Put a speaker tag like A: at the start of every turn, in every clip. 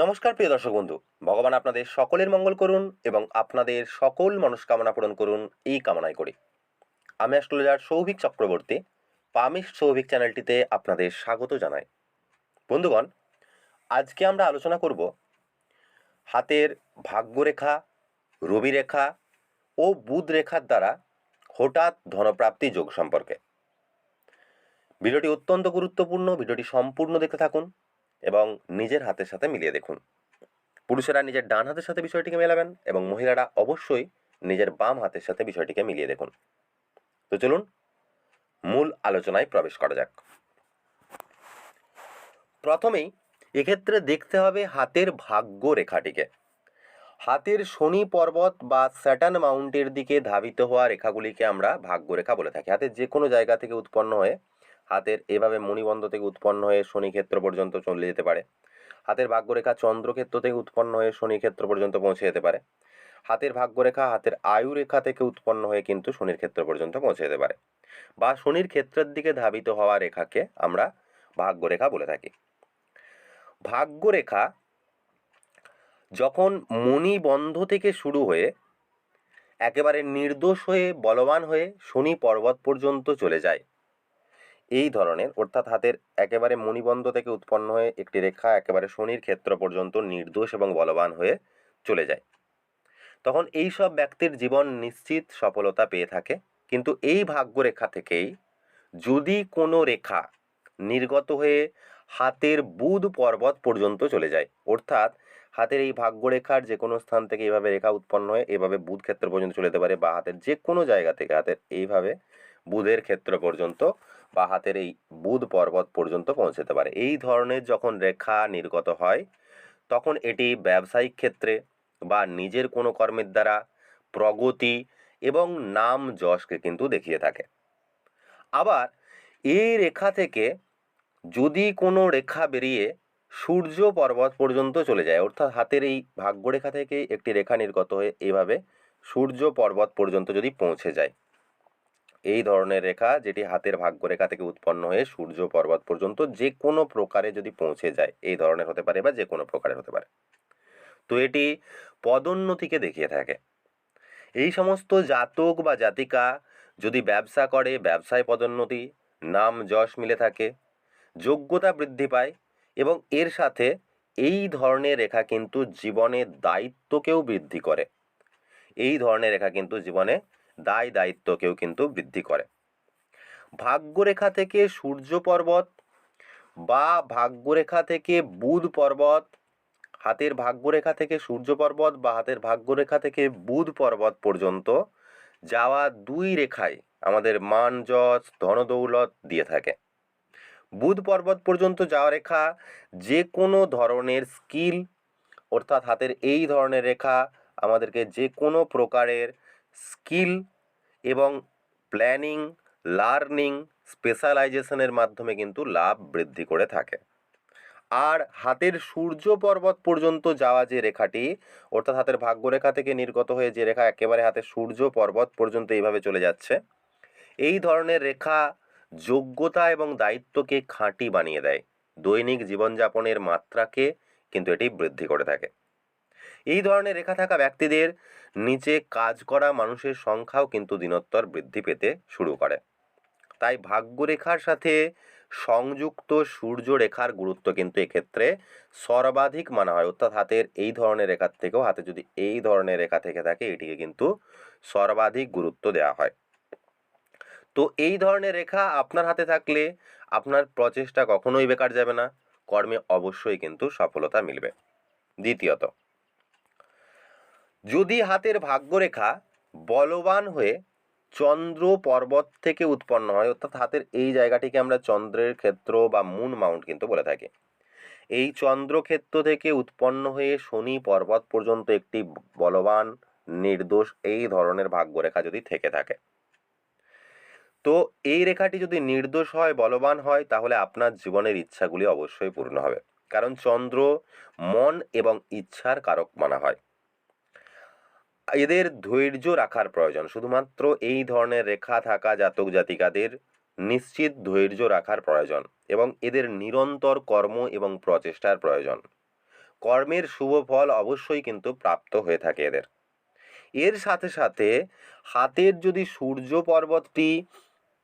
A: নমস্কার, প্রিয় দর্শক বন্ধু। ভগবান আপনাদের সকলের মঙ্গল করুন এবং আপনাদের সকল মনস্কামনা পূরণ করুন এই কামনাই করি। আমি অ্যাস্ট্রোলজার সৌভিক চক্রবর্তী, পামিশ সৌভিক চ্যানেলটিতে আপনাদের স্বাগত জানাই। বন্ধুগণ, আজকে আমরা আলোচনা করব হাতের ভাগ্যরেখা, রবিরেখা ও বুধ রেখার দ্বারা হঠাৎ ধনপ্রাপ্তি যোগ সম্পর্কে। ভিডিওটি অত্যন্ত গুরুত্বপূর্ণ, ভিডিওটি সম্পূর্ণ দেখতে থাকুন। এবং নিজের হাতের সাথে মিলিয়ে দেখুন। পুরুষেরা নিজের ডান হাতের সাথে বিষয়টিকে মেলাবেন এবং মহিলারা অবশ্যই নিজের বাম হাতের সাথে বিষয়টিকে মিলিয়ে দেখুন। তো চলুন, মূল আলোচনায় প্রবেশ করা যাক। প্রথমেই এক্ষেত্রে দেখতে হবে হাতের ভাগ্য রেখাটিকে। হাতের শনি পর্বত বা স্যাটার্ন মাউন্টের দিকে ধাবিত হওয়া রেখাগুলিকে আমরা ভাগ্য রেখা বলে থাকি। হাতের যে কোনো জায়গা থেকে উৎপন্ন হয়ে হাতের এভাবে মণিবন্ধ থেকে উৎপন্ন হয়ে শনি ক্ষেত্র পর্যন্ত চলে যেতে পারে। হাতের ভাগ্যরেখা চন্দ্রক্ষেত্র থেকে উৎপন্ন হয়ে শনি ক্ষেত্র পর্যন্ত পৌঁছে যেতে পারে। হাতের ভাগ্যরেখা হাতের আয়ু রেখা থেকে উৎপন্ন হয়ে কিন্তু শনির ক্ষেত্র পর্যন্ত পৌঁছে যেতে পারে। বা শনির ক্ষেত্রের দিকে ধাবিত হওয়া রেখাকে আমরা ভাগ্যরেখা বলে থাকি। ভাগ্যরেখা যখন মণিবন্ধ থেকে শুরু হয়ে একেবারে নির্দোষ হয়ে, বলবান হয়ে শনি পর্বত পর্যন্ত চলে যায় এই ধরনের, অর্থাৎ হাতের একেবারে মণিবন্ধ থেকে উৎপন্ন হয়ে একটি রেখা একেবারে শনির ক্ষেত্র পর্যন্ত নির্দোষ এবং বলবান হয়ে চলে যায়। তখন এই সব ব্যক্তির জীবন নিশ্চিত সফলতা পেয়ে থাকে, কিন্তু এই ভাগ্যরেখা থেকেই যদি কোনো রেখা নির্গত হয়ে হাতের বুধ পর্বত পর্যন্ত চলে যায়, অর্থাৎ হাতের এই ভাগ্যরেখার যে কোনো স্থান থেকে এইভাবে রেখা উৎপন্ন হয়ে এভাবে বুধ ক্ষেত্র পর্যন্ত চলে যেতে পারে বা হাতের যে কোনো জায়গা থেকে হাতের এইভাবে বুধের ক্ষেত্র পর্যন্ত বা হাতের এই বুধ পর্বত পর্যন্ত পৌঁছতে পারে। এই ধরনের যখন রেখা নির্গত হয়, তখন এটি ব্যবসায়িক ক্ষেত্রে বা নিজের কোনো কর্মের দ্বারা প্রগতি এবং নাম যশকে কিন্তু দেখিয়ে থাকে। আবার এই রেখা থেকে যদি কোনো রেখা বেরিয়ে সূর্য পর্বত পর্যন্ত চলে যায়, অর্থাৎ হাতের এই ভাগ্যরেখা থেকে একটি রেখা নির্গত হয়ে এইভাবে সূর্য পর্বত পর্যন্ত যদি পৌঁছে যায় এই ধরনের রেখা যেটি হাতের ভাগ্যরেখা থেকে উৎপন্ন হয়ে সূর্য পর্বত পর্যন্ত যে কোনো প্রকারে যদি পৌঁছে যায়, এই ধরনের হতে পারে বা যে কোনো প্রকারের হতে পারে। তো এটি পদোন্নতিকে দেখিয়ে থাকে। এই সমস্ত জাতক বা জাতিকা যদি ব্যবসা করে, ব্যবসায় পদোন্নতি, নাম যশ মিলে থাকে, যোগ্যতা বৃদ্ধি পায় এবং এর সাথে এই ধরনের রেখা কিন্তু জীবনে দায়িত্বকেও বৃদ্ধি করে। এই ধরনের রেখা কিন্তু জীবনে দায় দায়িত্বকেও কিন্তু বৃদ্ধি করে। ভাগ্যরেখা থেকে সূর্য পর্বত বা ভাগ্যরেখা থেকে বুধ পর্বত, হাতের ভাগ্যরেখা থেকে সূর্য পর্বত বা হাতের ভাগ্যরেখা থেকে বুধ পর্বত পর্যন্ত যাওয়া দুই রেখায় আমাদের মান, যশ ধনদৌলত দিয়ে থাকে। বুধ পর্বত পর্যন্ত যাওয়া রেখা যে কোনো ধরনের স্কিল, অর্থাৎ হাতের এই ধরনের রেখা আমাদেরকে যে কোনো প্রকারের স্কিল এবং প্ল্যানিং, লার্নিং, স্পেশালাইজেশনের মাধ্যমে কিন্তু লাভ বৃদ্ধি করে থাকে। আর হাতের সূর্য পর্বত পর্যন্ত যাওয়া যে রেখাটি, অর্থাৎ হাতের ভাগ্যরেখা থেকে নির্গত হয়ে যে রেখা একেবারে হাতের সূর্য পর্বত পর্যন্ত এইভাবে চলে যাচ্ছে, এই ধরনের রেখা যোগ্যতা এবং দায়িত্বকে খাঁটি বানিয়ে দেয়। দৈনিক জীবনযাপনের মাত্রাকে কিন্তু এটি বৃদ্ধি করে থাকে। এই ধরনের রেখা থাকা ব্যক্তিদের নিচে কাজ করা মানুষের সংখ্যাও কিন্তু দিনোত্তর বৃদ্ধি পেতে শুরু করে। তাই ভাগ্যরেখার সাথে সংযুক্ত সূর্য রেখার গুরুত্ব কিন্তু এক্ষেত্রে সর্বাধিক মানা হয়। অর্থাৎ হাতের এই ধরনের রেখার থেকেও, হাতে যদি এই ধরনের রেখা থেকে থাকে, এটিকে কিন্তু সর্বাধিক গুরুত্ব দেওয়া হয়। তো এই ধরনের রেখা আপনার হাতে থাকলে আপনার প্রচেষ্টা কখনোই বেকার যাবে না। কর্মে অবশ্যই কিন্তু সফলতা মিলবে। দ্বিতীয়ত যদি হাতের ভাগ্যরেখা বলবান হয়ে চন্দ্র পর্বত থেকে উৎপন্ন হয়, অর্থাৎ হাতের এই জায়গাটিকে আমরা চন্দ্রের ক্ষেত্র বা মুন মাউন্ট কিন্তু বলে থাকি। এই চন্দ্রক্ষেত্র থেকে উৎপন্ন হয়ে শনি পর্বত পর্যন্ত একটি বলবান, নির্দোষ এই ধরনের ভাগ্যরেখা যদি থেকে থাকে। তো এই রেখাটি যদি নির্দোষ হয়, বলবান হয়, তাহলে আপনার জীবনের ইচ্ছাগুলি অবশ্যই পূর্ণ হবে। কারণ চন্দ্র মন এবং ইচ্ছার কারক মানা হয়। এদের ধৈর্য রাখার প্রয়োজন। শুধুমাত্র এই ধরনের রেখা থাকা জাতক জাতিকাদের নিশ্চিত ধৈর্য রাখার প্রয়োজন এবং এদের নিরন্তর কর্ম এবং প্রচেষ্টার প্রয়োজন। কর্মের শুভ ফল অবশ্যই কিন্তু প্রাপ্ত হয়ে থাকে এদের। এর সাথে সাথে হাতের যদি সূর্য পর্বতটি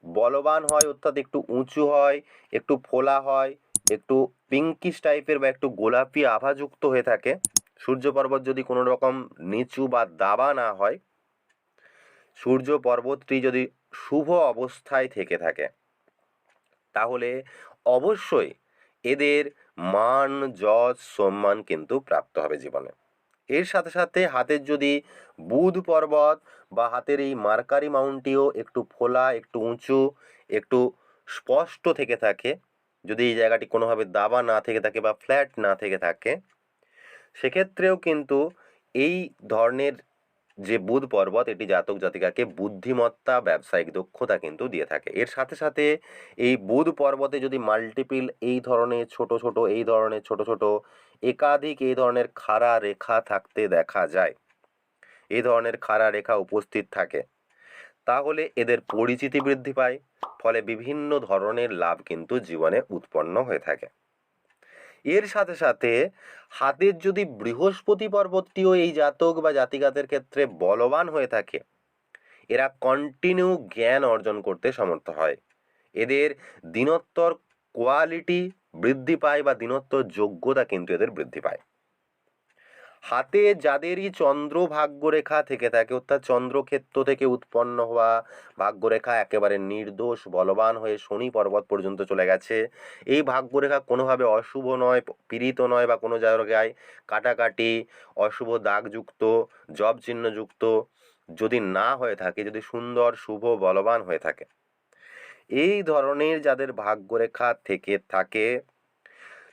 A: বলবান হয়, অর্থাৎ একটু উঁচু হয়, একটু ফোলা হয়, একটু পিঙ্কিশ টাইপের বা একটু গোলাপি আভাযুক্ত হয়ে থাকে সূর্য পর্বত যদি কোনো রকম নিচু বা দাবা না হয় সূর্য পর্বতটি যদি শুভ অবস্থায় থেকে থাকে, তাহলে অবশ্যই এদের মান যশ সম্মান কিন্তু প্রাপ্ত হবে জীবনে। এর সাথে সাথে হাতের যদি বুধ পর্বত বা হাতের এই মার্কারি মাউন্টটিও একটু ফোলা, একটু উঁচু, একটু স্পষ্ট থেকে থাকে, যদি এই জায়গাটি কোনোভাবে দাবা না থেকে থাকে বা ফ্ল্যাট না থেকে থাকে সেক্ষেত্রেও কিন্তু এই ধরনের যে বুধ পর্বত, এটি জাতক জাতিকাকে বুদ্ধিমত্তা, ব্যবসায়িক দক্ষতা কিন্তু দিয়ে থাকে। এর সাথে সাথে এই বুধ পর্বতে যদি মাল্টিপিল এই ধরনের ছোট ছোট, এই ধরনের ছোট ছোট, একাধিক এই ধরনের খাড়া রেখা থাকতে দেখা যায়, এই ধরনের খাড়া রেখা উপস্থিত থাকে, তাহলে এদের পরিচিতি বৃদ্ধি পায়, ফলে বিভিন্ন ধরনের লাভ কিন্তু জীবনে উৎপন্ন হয়ে থাকে। এর সাথে সাথে হাতের যদি বৃহস্পতি পর্বতটিও এই জাতক বা জাতিকাদের ক্ষেত্রে বলবান হয়ে থাকে, এরা কন্টিনিউ জ্ঞান অর্জন করতে সমর্থ হয়। এদের দিনত্তর কোয়ালিটি বৃদ্ধি পায় বা দিনত্তর যোগ্যতা কিন্তু এদের বৃদ্ধি পায়। হাতে যাদেরই চন্দ্র ভাগ্যরেখা থেকে থাকে, অর্থাৎ চন্দ্রক্ষেত্র থেকে উৎপন্ন হওয়া ভাগ্যরেখা একেবারে নির্দোষ, বলবান হয়ে শনি পর্বত পর্যন্ত চলে গেছে। এই ভাগ্যরেখা কোনোভাবে অশুভ নয়, পীড়িত নয় বা কোনো জায়গায় কাটাকাটি, অশুভ দাগযুক্ত, জব চিহ্নযুক্ত যদি না হয়ে থাকে, যদি সুন্দর, শুভ, বলবান হয়ে থাকে। এই ধরনের যাদের ভাগ্যরেখা থেকে থাকে,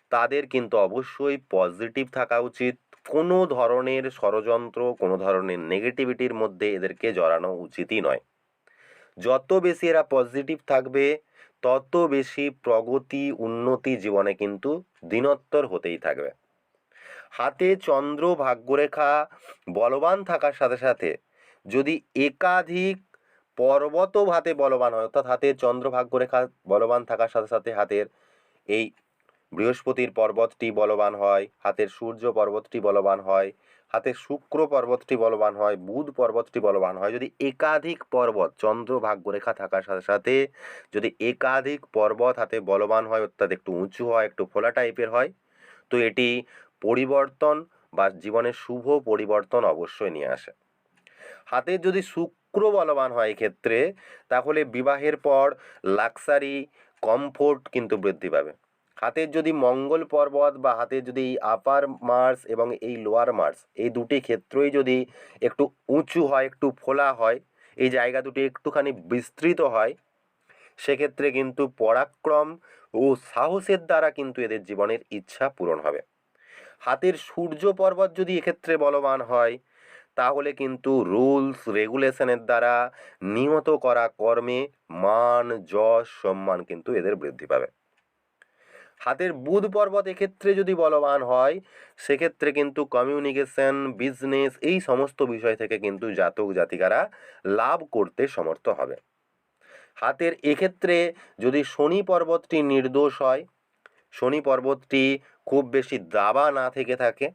A: তাদের কিন্তু অবশ্যই পজিটিভ থাকা উচিত। কোনো ধরনের ষড়যন্ত্র, কোনো ধরনের নেগেটিভিটির মধ্যে এদেরকে জড়ানো উচিতই নয়। যত বেশি এরা পজিটিভ থাকবে, তত বেশি প্রগতি, উন্নতি জীবনে কিন্তু দিনোত্তর হতেই থাকবে। হাতে চন্দ্র ভাগ্যরেখা বলবান থাকার সাথে সাথে যদি একাধিক পর্বতও হাতে বলবান হয়, অর্থাৎ হাতে চন্দ্র ভাগ্যরেখা বলবান থাকার সাথে সাথে হাতের এই বৃহস্পতির পর্বতটি বলবান হয়, হাতের সূর্য পর্বতটি বলবান হয়, হাতের শুক্র পর্বতটি বলবান হয়, বুধ পর্বতটি বলবান হয়। যদি একাধিক পর্বত চন্দ্র ভাগ্যরেখা থাকার সাথে সাথে যদি একাধিক পর্বত হাতে বলবান হয়, অর্থাৎ একটু উঁচু হয়, একটু ফোলা টাইপের হয়, তো এটি পরিবর্তন বা জীবনের শুভ পরিবর্তন অবশ্যই নিয়ে আসে। হাতের যদি শুক্র বলবান হয় এক্ষেত্রে, তাহলে বিবাহের পর লাক্সারি কমফোর্ট কিন্তু বৃদ্ধি পাবে। হাতের যদি মঙ্গল পর্বত বা হাতের যদি এই আপার মার্স এবং এই লোয়ার মার্স এই দুটি ক্ষেত্রই যদি একটু উঁচু হয়, একটু ফোলা হয়, এই জায়গা দুটি একটুখানি বিস্তৃত হয়, সেক্ষেত্রে কিন্তু পরাক্রম ও সাহসের দ্বারা কিন্তু এদের জীবনের ইচ্ছা পূরণ হবে। হাতের সূর্য পর্বত যদি এক্ষেত্রে বলবান হয়, তাহলে কিন্তু রুলস রেগুলেশনের দ্বারা নিয়ত করা কর্মে মান, যশ, সম্মান কিন্তু এদের বৃদ্ধি পাবে। হাতের বুধ পর্বত এক্ষেত্রে যদি বলবান হয়, সেক্ষেত্রে কিন্তু কমিউনিকেশন বিজনেস এই সমস্ত বিষয় থেকে কিন্তু জাতক জাতিকারা লাভ করতে সমর্থ হবে। হাতের এক্ষেত্রে যদি শনি পর্বতটি নির্দোষ হয়, শনি পর্বতটি খুব বেশি দাবা না থেকে থাকে,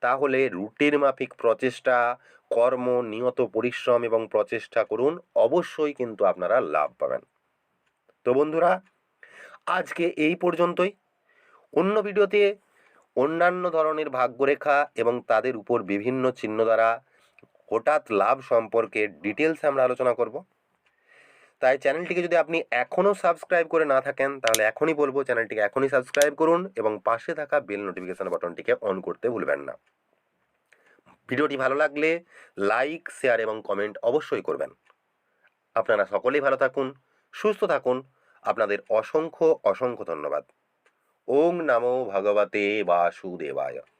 A: তাহলে রুটির মাফিক প্রচেষ্টা, কর্ম, নিয়ত, পরিশ্রম এবং প্রচেষ্টা করুন, অবশ্যই কিন্তু আপনারা লাভ পাবেন। তো বন্ধুরা আজকে এই পর্যন্তই। অন্য ভিডিওতে অন্যান্য ধরনের ভাগ্যরেখা এবং তাদের উপর বিভিন্ন চিহ্ন দ্বারা হঠাৎ লাভ সম্পর্কে ডিটেলস আমরা আলোচনা করব। তাই চ্যানেলটিকে যদি আপনি এখনও সাবস্ক্রাইব করে না থাকেন, তাহলে এখনই বলব চ্যানেলটিকে এখনই সাবস্ক্রাইব করুন এবং পাশে থাকা বেল নোটিফিকেশন বাটনটিকে অন করতে ভুলবেন না। ভিডিওটি ভালো লাগলে লাইক, শেয়ার এবং কমেন্ট অবশ্যই করবেন। আপনারা সকলেই ভালো থাকুন, সুস্থ থাকুন আপনাদের অসংখ্য অসংখ্য ধন্যবাদ। ওং নমো ভগবতে বাসুদেবায়।